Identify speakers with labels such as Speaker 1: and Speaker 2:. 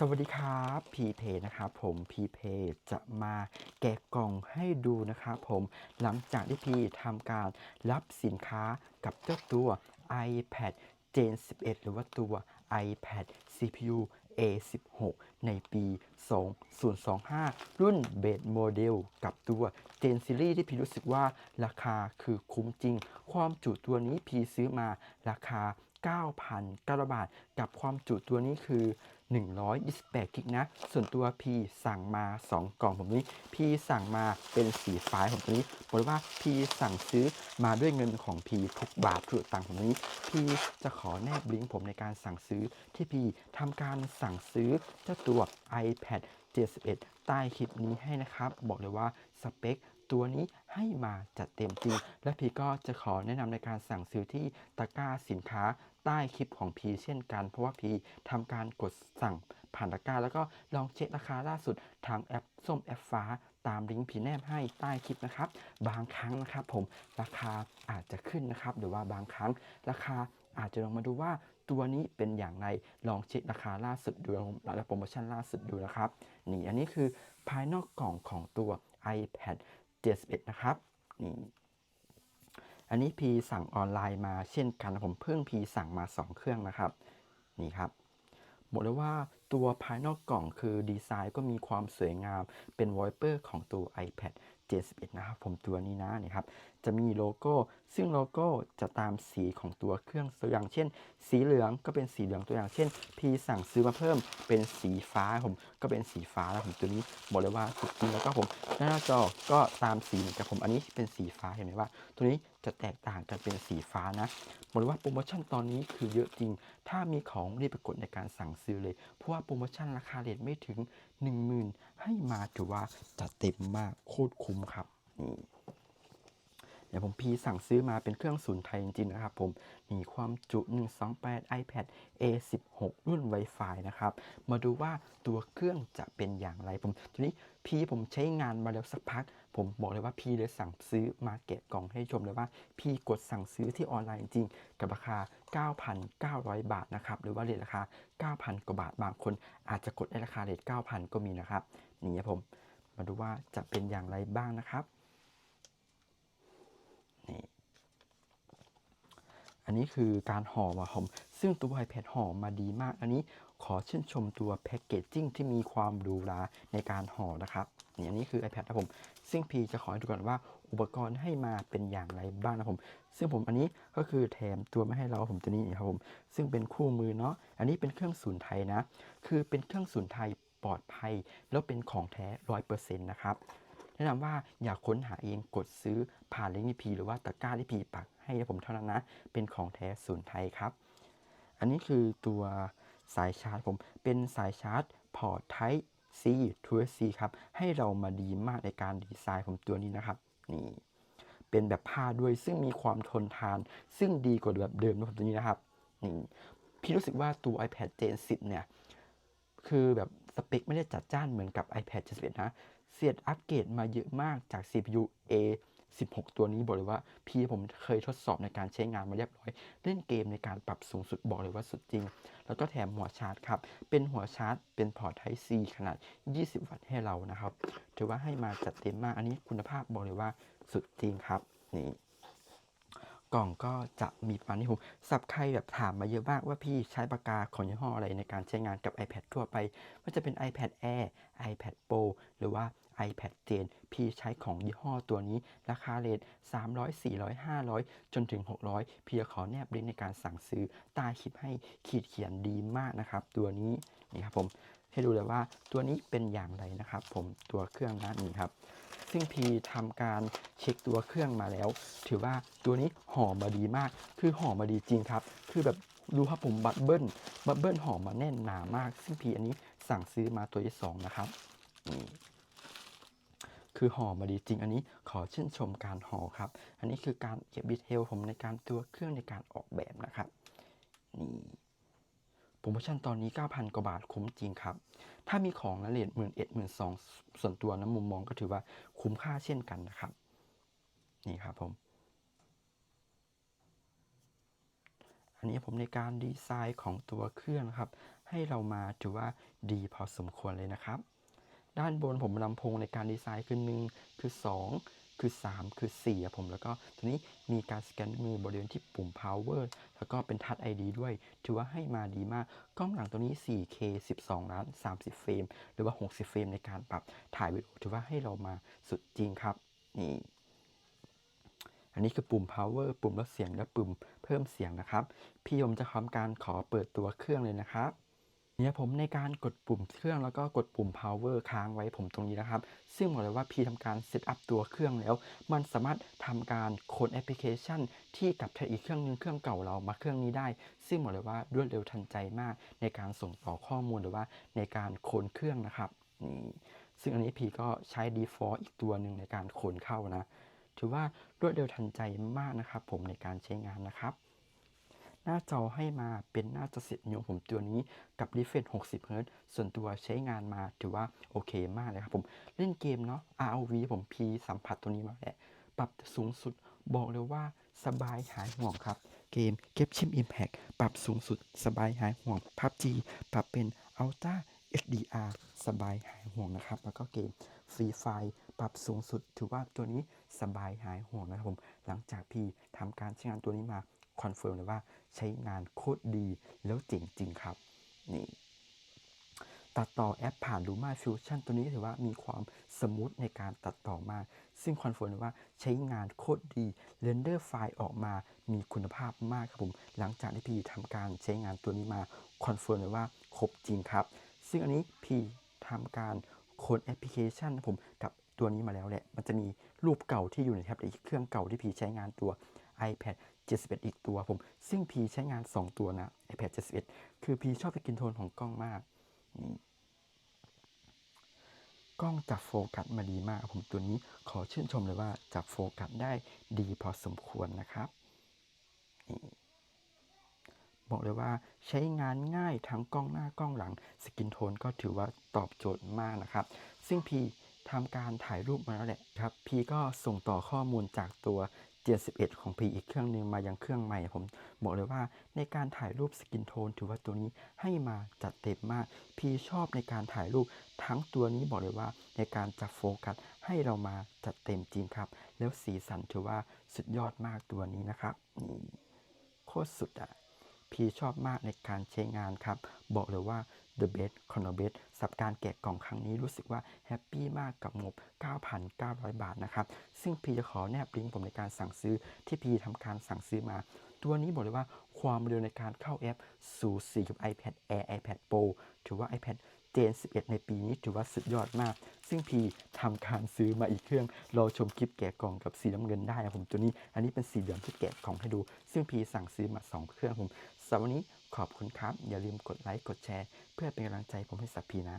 Speaker 1: สวัสดีครับพีเพนะครับผมพีเพจะมาแกะกล่องให้ดูนะครับผมหลังจากที่พีทำการรับสินค้ากับเจ้าตัว iPad Gen 11 หรือว่าตัว iPad CPU A16 ในปี 2025 รุ่นเบสโมเดลกับตัว Gen Series ที่พีรู้สึกว่าราคาคือคุ้มจริง ความจุตัวนี้พีซื้อมาราคา9,900บาท กับความจุตัวนี้คือ 128กิกนะ ส่วนตัวพีสั่งมา 2 กล่องผมนี้พีสั่งมาเป็นสีฟ้าของตัวนี้บอกเลยว่าพีสั่งซื้อมาด้วยเงินของพีทุกบาททุกตังค์ผมนี้พีจะขอแนบลิงก์ผมในการสั่งซื้อที่พีทำการสั่งซื้อเจ้าตัว iPad 71 ใต้คลิปนี้ให้นะครับ บอกเลยว่าสเปค ตัวนี้ให้มาจัดเต็มจริง และพีก็จะขอแนะนำในการสั่งซื้อที่ตะกร้าสินค้าใต้คลิปของพีเช่นกัน เพราะว่าพีทำการกดสั่งผ่านตะกร้า แล้วก็ลองเช็คราคาล่าสุดทางแอปส้มแอปฟ้าตามลิงก์พีแนบให้ใต้คลิปนะครับ บางครั้งนะครับผมราคาอาจจะขึ้นนะครับ หรือว่าบางครั้งราคาอาจจะลองมาดูว่าตัวนี้เป็นอย่างไรลองเช็คราคาล่าสุดดูและโปรโมชั่นล่าสุดดูนะครับ นี่อันนี้คือภายนอกกล่องของตัว iPad 71 นะครับนี่อันนี้พีสั่งออนไลน์มาเช่นกันผมเพิ่งพีสั่งมา 2 เครื่องนะครับนี่ครับบอกเลยว่าตัวภายนอกกล่องคือดีไซน์ก็มีความสวยงามเป็นวอลเปอร์ของตัว iPad 71นะครับผมตัวนี้นะนี่ครับจะมีโลโก้ ซึ่งโลโก้จะตามสีของตัวเครื่องตัวอย่างเช่น สีเหลืองก็เป็นสีเหลืองตัวอย่างเช่น พีสั่งซื้อมาเพิ่มเป็นสีฟ้าผมก็เป็นสีฟ้าแล้วผมตัวนี้บอกเลยว่าสุดจริงแล้วก็ผมหน้าจอก็ตามสีเหมือนกับผมอันนี้เป็นสีฟ้าเห็นไหมว่า ตัวนี้จะแตกต่างกันเป็นสีฟ้านะบอกเลยว่าโปรโมชั่นตอนนี้คือเยอะจริง ถ้ามีของรีบไปกดในการสั่งซื้อเลยเพราะว่าโปรโมชั่นราคาเลทไม่ถึง 10,000 ให้มาถือว่าจัดเต็มมากโคตรคุ้มครับนี่ เดี๋ยวผมพีสั่งซื้อมาเป็นเครื่องศูนย์ไทยจริงๆนะครับผม มีความจุ 128 iPad A16 รุ่น Wi-Fi นะครับ มาดูว่าตัวเครื่องจะเป็นอย่างไรผมทีนี้พีผมใช้งานมาแล้วสักพัก ผมบอกเลยว่าพีเลยสั่งซื้อมาแกะกล่องให้ชมเลยว่าพีกดสั่งซื้อที่ออนไลน์จริงกับราคา 9,900 บาทนะครับหรือว่าเรทราคา 9,000 กว่าบาทบางคน อาจจะกดได้ราคาเรท9,000 ก็มีนะครับนี่ครับผมมาดูว่าจะเป็นอย่างไรบ้างนะครับ อันนี้คือการห่อมาผมซึ่งตัว iPad ห่อมาดีมาก อันนี้ขอชื่นชมตัวแพคเกจจิ้งที่มีความหรูหราในการห่อนะครับนี่อันนี้คือ iPad นะผม ซึ่งพีจะขอให้ดูก่อนว่าอุปกรณ์ให้มาเป็นอย่างไรบ้างนะผม ซึ่งผมอันนี้ก็คือแถมตัวมาให้เราผมตัวนี้นะครับผม ซึ่งเป็นคู่มือเนาะ อันนี้เป็นเครื่องศูนไทยนะ คือเป็นเครื่องศูนไทยปลอดภัย แล้วเป็นของแท้ร้อยเปอร์เซ็นต์นะครับ แนะนำว่าอย่าค้นหาเองกดซื้อผ่านลิงก์ที่พีหรือว่าตะกร้าที่พีปักให้ผมเท่านั้นนะ เป็นของแท้ศูนย์ไทยครับ อันนี้คือตัวสายชาร์จผมเป็นสายชาร์จพอร์ต Type C to C ครับ ให้เรามาดีมากในการดีไซน์ผมตัวนี้นะครับนี่เป็นแบบผ้าด้วยซึ่งมีความทนทาน ซึ่งดีกว่าแบบเดิมนะผมตัวนี้นะครับนี่พี่รู้สึกว่าตัว iPad Gen 10 เนี่ย คือแบบสเปคไม่ได้จัดจ้านเหมือนกับ iPad 71นะ เสียดอัปเกรดมาเยอะมากจาก CPU A 16 ตัวนี้บอกเลยว่า พี่ผมเคยทดสอบในการใช้งานมาเรียบร้อย เล่นเกมในการปรับสูงสุดบอกเลยว่าสุดจริง แล้วก็แถมหัวชาร์จครับ เป็นหัวชาร์จ เป็นพอร์ต Type C ขนาด 20 วัตต์ให้เรานะครับ ถือว่าให้มาจัดเต็มมาก อันนี้คุณภาพบอกเลยว่าสุดจริงครับ นี่กล่องก็จะมีประมาณนี้ผมสับใครแบบถามมาเยอะมากว่าพี่ใช้ปากกาของยี่ห้ออะไรในการใช้งานกับ iPad ทั่วไปว่าจะเป็น iPad Air iPad Pro หรือว่า iPad Gen พี่ใช้ของยี่ห้อตัวนี้ ราคาเลท300 400 500 จนถึง 600 พี่จะขอแนบลิงก์ในการสั่งซื้อใต้คลิปให้ขีดเขียนดีมากนะครับ ตัวนี้นี่ครับผมให้ดูเลยว่าตัวนี้เป็นอย่างไรนะครับ ผมตัวเครื่องนั้นนี่ครับ ซึ่งพีทำการเช็คตัวเครื่องมาแล้ว ถือว่าตัวนี้ห่อมาดีมาก คือห่อมาดีจริงครับ คือแบบดูครับผมบัตเบิ้ลบัตเบิ้ลห่อมาแน่นหนามาก ซึ่งพีอันนี้สั่งซื้อมาตัวที่สองนะครับนี่ คือห่อมาดีจริง อันนี้ขอชื่นชมการห่อครับ อันนี้คือการเก็บดีเทลผมในการตัวเครื่องในการออกแบบนะครับนี่โปรโมชั่นตอนนี้ 9,000 กว่าบาทคุ้มจริงครับ ถ้ามีของนะเลทหมื่นเอ็ดหมื่นสองส่วนตัวนะมุมมองก็ถือว่าคุ้มค่าเช่นกันนะครับ นี่ครับผม อันนี้ผมในการดีไซน์ของตัวเครื่องครับ ให้เรามาถือว่าดีพอสมควรเลยนะครับ ด้านบนผมลำโพงในการดีไซน์คือหนึ่งคือ 2 คือ 3 คือ4อะผมแล้วก็ทีนี้มีการสแกนมือบริเวณที่ปุ่ม power แล้วก็เป็นทัช ID ด้วย ถือว่าให้มาดีมาก กล้องหลังตัวนี้ 4K 12 ล้าน 30 เฟรม หรือว่า 60 เฟรมในการปรับถ่ายวิดีโอถือว่าให้เรามาสุดจริงครับนี่อันนี้คือปุ่ม power ปุ่มลดเสียงและปุ่มเพิ่มเสียงนะครับ พี่ยมจะทำการขอเปิดตัวเครื่องเลยนะครับ เนี่ยผมในการกดปุ่มเครื่องแล้วก็กดปุ่ม power ค้างไว้ผมตรงนี้นะครับ ซึ่งบอกเลยว่าพี่ทำการเซตอัพตัวเครื่องแล้ว มันสามารถทำการโค้ดแอปพลิเคชัน ที่กับอีกเครื่องนึงเครื่องเก่าเรามาเครื่องนี้ได้ ซึ่งบอกเลยว่ารวดเร็วทันใจมาก ในการส่งต่อข้อมูลหรือว่าในการโค้ดเครื่องนะครับนี่ซึ่งอันนี้พี่ก็ใช้ default อีกตัวหนึ่งในการโค้ดเข้านะ ถือว่ารวดเร็วทันใจมากนะครับ ผมในการใช้งานนะครับ หน้าจอให้มาเป็นหน้าจอเสียงผมตัวนี้กับ refresh 60 Hz ส่วนตัวใช้งานมาถือว่าโอเคมากเลยครับผม เล่นเกมเนาะ ROV ผมพีสัมผัสตัวนี้มาแหละปรับสูงสุดบอกเลยว่าสบายหายห่วงครับ เกมเก็บชิม Impact ปรับสูงสุดสบายหายห่วง PUBG ปรับเป็น Ultra HDR สบายหายห่วงนะครับ แล้วก็เกม Free Fire ปรับสูงสุด ถือว่าตัวนี้สบายหายห่วงนะครับผม หลังจากพี่ทำการใช้งานตัวนี้มา คอนเฟิร์มเลยว่าใช้งานโคตรดีแล้วเจ๋งจริงครับ นี่ตัดต่อแอปผ่าน Luma Fusion ตัวนี้ถือว่ามีความสมูทในการตัดต่อมาก ซึ่งคอนเฟิร์มเลยว่าใช้งานโคตรดีเรนเดอร์ไฟล์ออกมามีคุณภาพมากครับผม หลังจากที่พี่ทำการใช้งานตัวนี้มาคอนเฟิร์มเลยว่าครบจริงครับ ซึ่งอันนี้พี่ทำการโค้ดแอปพลิเคชันผมกับตัวนี้มาแล้วแหละ มันจะมีรูปเก่าที่อยู่ในแท็บเล็ตเครื่องเก่าที่พี่ใช้งานตัว iPad 71 อีกตัวผมซึ่งพีใช้งาน 2 ตัวนะ iPad 71 คือพีชอบสกินโทนของกล้องมากกล้องจับโฟกัสมาดีมากผมตัวนี้ขอชื่นชมเลยว่าจับโฟกัสได้ดีพอสมควรนะครับบอกเลยว่าใช้งานง่ายทั้งกล้องหน้ากล้องหลัง สกินโทนก็ถือว่าตอบโจทย์มากนะครับ ซึ่งพีทำการถ่ายรูปมาแล้วแหละครับ พีก็ส่งต่อข้อมูลจากตัว 71 ของ P อีกเครื่องหนึ่งมายังเครื่องใหม่ผมบอกเลยว่าในการถ่ายรูปสกินโทนถือว่าตัวนี้ให้มาจัดเต็มมาก P ชอบในการถ่ายรูปทั้งตัวนี้บอกเลยว่าในการจับโฟกัสให้เรามาจัดเต็มจริงครับ แล้วสีสันถือว่าสุดยอดมากตัวนี้นะครับนี่โคตรสุดอะ พี่ชอบมากในการใช้งานครับ บอกเลยว่า The Best c o n o b e s สับการแกะกล่องครั้งนี้รู้สึกว่าแฮปปี้มากกับงบ 9,900 บาทนะครับ ซึ่งพี่จะขอแนบลิงก์ผมในการสั่งซื้อที่พี่ทำการสั่งซื้อมา ตัวนี้บอกเลยว่าความเร็วในการเข้าแอป สู่สีกับ iPad Air iPad Pro ถือว่า iPad Gen 11 ในปีนี้ถือว่าสุดยอดมาก ซึ่งพี่ทำการซื้อมาอีกเครื่อง รอชมคลิปแกะกล่องกับสีน้ำเงินได้นะผมตัวนี้ อันนี้เป็นสีเหลืองที่แกะกล่องให้ดู ซึ่งพี่สั่งซื้อมา 2 เครื่องผม สำหรับวันนี้ขอบคุณครับ อย่าลืมกดไลค์กดแชร์ เพื่อเป็นกำลังใจผมให้สับพีนะ